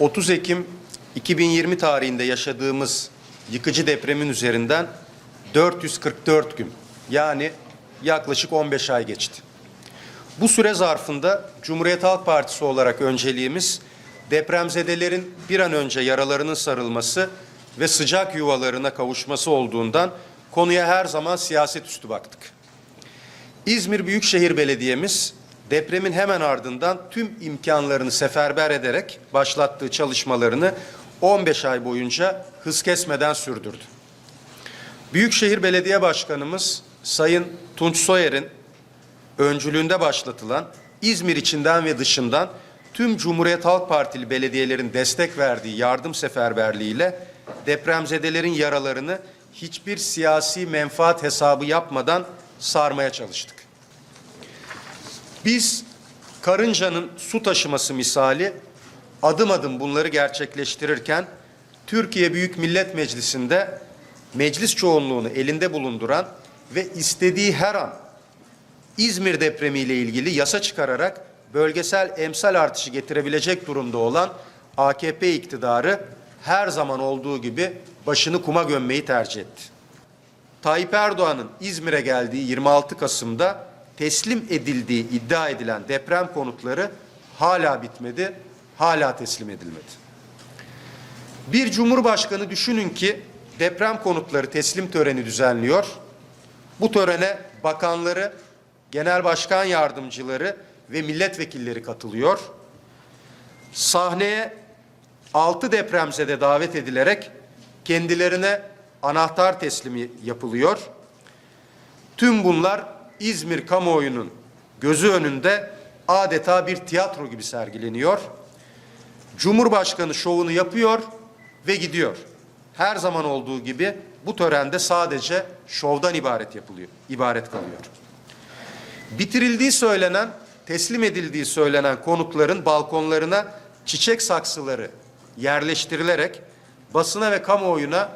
30 Ekim 2020 tarihinde yaşadığımız yıkıcı depremin üzerinden 444 gün yani yaklaşık 15 ay geçti. Bu süre zarfında Cumhuriyet Halk Partisi olarak önceliğimiz depremzedelerin bir an önce yaralarının sarılması ve sıcak yuvalarına kavuşması olduğundan konuya her zaman siyaset üstü baktık. İzmir Büyükşehir Belediye'miz depremin hemen ardından tüm imkanlarını seferber ederek başlattığı çalışmalarını 15 ay boyunca hız kesmeden sürdürdü. Büyükşehir Belediye Başkanımız Sayın Tunç Soyer'in öncülüğünde başlatılan İzmir içinden ve dışından tüm Cumhuriyet Halk Partili belediyelerin destek verdiği yardım seferberliğiyle depremzedelerin yaralarını hiçbir siyasi menfaat hesabı yapmadan sarmaya çalıştık. Biz karıncanın su taşıması misali adım adım bunları gerçekleştirirken Türkiye Büyük Millet Meclisi'nde meclis çoğunluğunu elinde bulunduran ve istediği her an İzmir depremiyle ilgili yasa çıkararak bölgesel emsal artışı getirebilecek durumda olan AKP iktidarı her zaman olduğu gibi başını kuma gömmeyi tercih etti. Tayyip Erdoğan'ın İzmir'e geldiği 26 Kasım'da teslim edildiği iddia edilen deprem konutları hala bitmedi, hala teslim edilmedi. Bir cumhurbaşkanı düşünün ki deprem konutları teslim töreni düzenliyor. Bu törene bakanları, genel başkan yardımcıları ve milletvekilleri katılıyor. Sahneye altı depremzede davet edilerek kendilerine anahtar teslimi yapılıyor. Tüm bunlar İzmir kamuoyunun gözü önünde adeta bir tiyatro gibi sergileniyor. Cumhurbaşkanı şovunu yapıyor ve gidiyor. Her zaman olduğu gibi bu törende sadece şovdan ibaret yapılıyor, ibaret kalıyor. Bitirildiği söylenen, teslim edildiği söylenen konutların balkonlarına çiçek saksıları yerleştirilerek basına ve kamuoyuna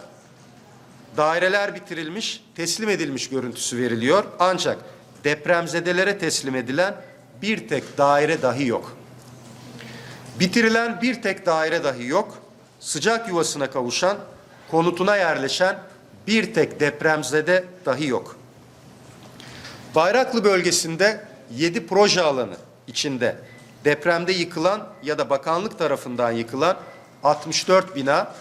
daireler bitirilmiş, teslim edilmiş görüntüsü veriliyor. Ancak depremzedelere teslim edilen bir tek daire dahi yok. Bitirilen bir tek daire dahi yok. Sıcak yuvasına kavuşan, konutuna yerleşen bir tek depremzede dahi yok. Bayraklı bölgesinde 7 proje alanı içinde depremde yıkılan ya da bakanlık tarafından yıkılan 64 bina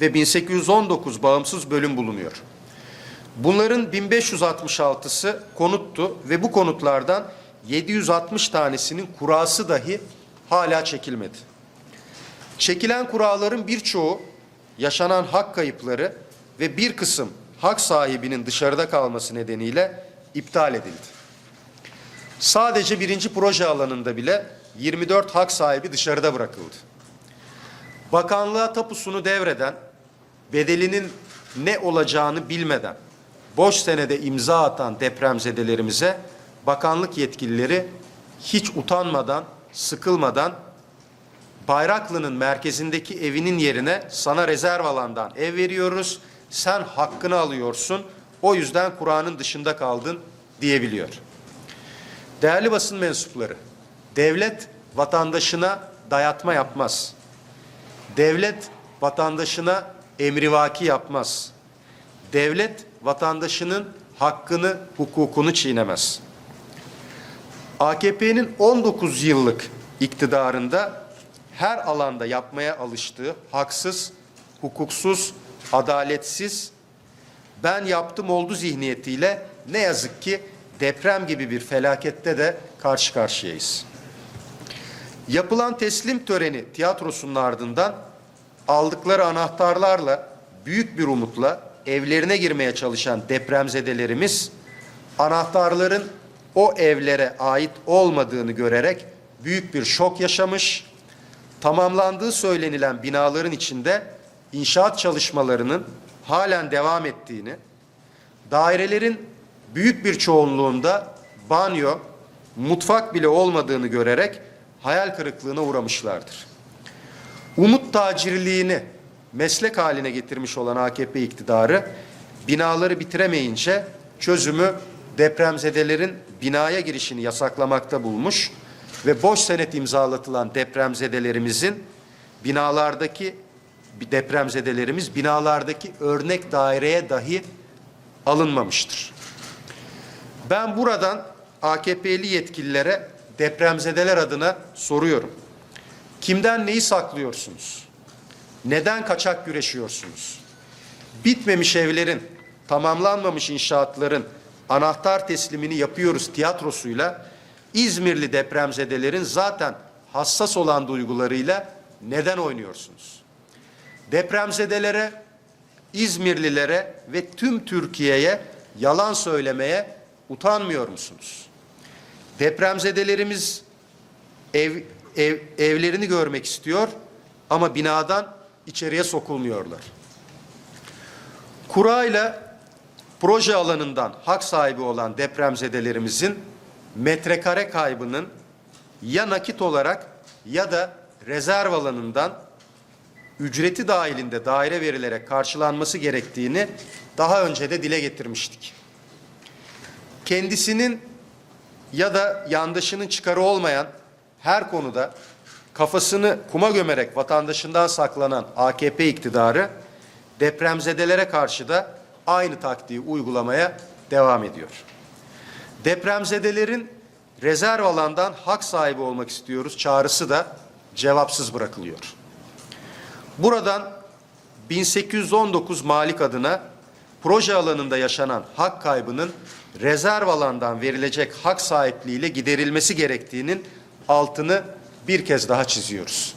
ve 1819 bağımsız bölüm bulunuyor. Bunların 1566'sı konuttu ve bu konutlardan 760 tanesinin kurası dahi hala çekilmedi. Çekilen kuraların birçoğu yaşanan hak kayıpları ve bir kısım hak sahibinin dışarıda kalması nedeniyle iptal edildi. Sadece birinci proje alanında bile 24 hak sahibi dışarıda bırakıldı. Bakanlığa tapusunu devreden, bedelinin ne olacağını bilmeden, boş senede imza atan depremzedelerimize bakanlık yetkilileri hiç utanmadan, sıkılmadan Bayraklı'nın merkezindeki evinin yerine sana rezerv alandan ev veriyoruz. Sen hakkını alıyorsun. O yüzden Kur'an'ın dışında kaldın diyebiliyor. Değerli basın mensupları, devlet vatandaşına dayatma yapmaz. Devlet vatandaşına emrivaki yapmaz. Devlet vatandaşının hakkını, hukukunu çiğnemez. AKP'nin 19 yıllık iktidarında her alanda yapmaya alıştığı haksız, hukuksuz, adaletsiz, ben yaptım oldu zihniyetiyle ne yazık ki deprem gibi bir felakette de karşı karşıyayız. Yapılan teslim töreni tiyatrosunun ardından aldıkları anahtarlarla büyük bir umutla evlerine girmeye çalışan depremzedelerimiz anahtarların o evlere ait olmadığını görerek büyük bir şok yaşamış. Tamamlandığı söylenilen binaların içinde inşaat çalışmalarının halen devam ettiğini, dairelerin büyük bir çoğunluğunda banyo, mutfak bile olmadığını görerek hayal kırıklığına uğramışlardır. Umut tacirliğini meslek haline getirmiş olan AKP iktidarı binaları bitiremeyince çözümü depremzedelerin binaya girişini yasaklamakta bulmuş ve boş senet imzalatılan depremzedelerimizin binalardaki depremzedelerimiz binalardaki örnek daireye dahi alınmamıştır. Ben buradan AKP'li yetkililere depremzedeler adına soruyorum. Kimden neyi saklıyorsunuz? Neden kaçak güreşiyorsunuz? Bitmemiş evlerin, tamamlanmamış inşaatların anahtar teslimini yapıyoruz tiyatrosuyla İzmirli depremzedelerin zaten hassas olan duygularıyla neden oynuyorsunuz? Depremzedelere, İzmirlilere ve tüm Türkiye'ye yalan söylemeye utanmıyor musunuz? Depremzedelerimiz ev, ev, evlerini görmek istiyor ama binadan içeriye sokulmuyorlar. Kurayla proje alanından hak sahibi olan depremzedelerimizin metrekare kaybının ya nakit olarak ya da rezerv alanından ücreti dahilinde daire verilerek karşılanması gerektiğini daha önce de dile getirmiştik. Kendisinin ya da yandaşının çıkarı olmayan her konuda kafasını kuma gömerek vatandaşından saklanan AKP iktidarı depremzedelere karşı da aynı taktiği uygulamaya devam ediyor. Depremzedelerin rezerv alandan hak sahibi olmak istiyoruz çağrısı da cevapsız bırakılıyor. Buradan 1819 Malik adına proje alanında yaşanan hak kaybının rezerv alandan verilecek hak sahipliğiyle giderilmesi gerektiğinin altını bir kez daha çiziyoruz.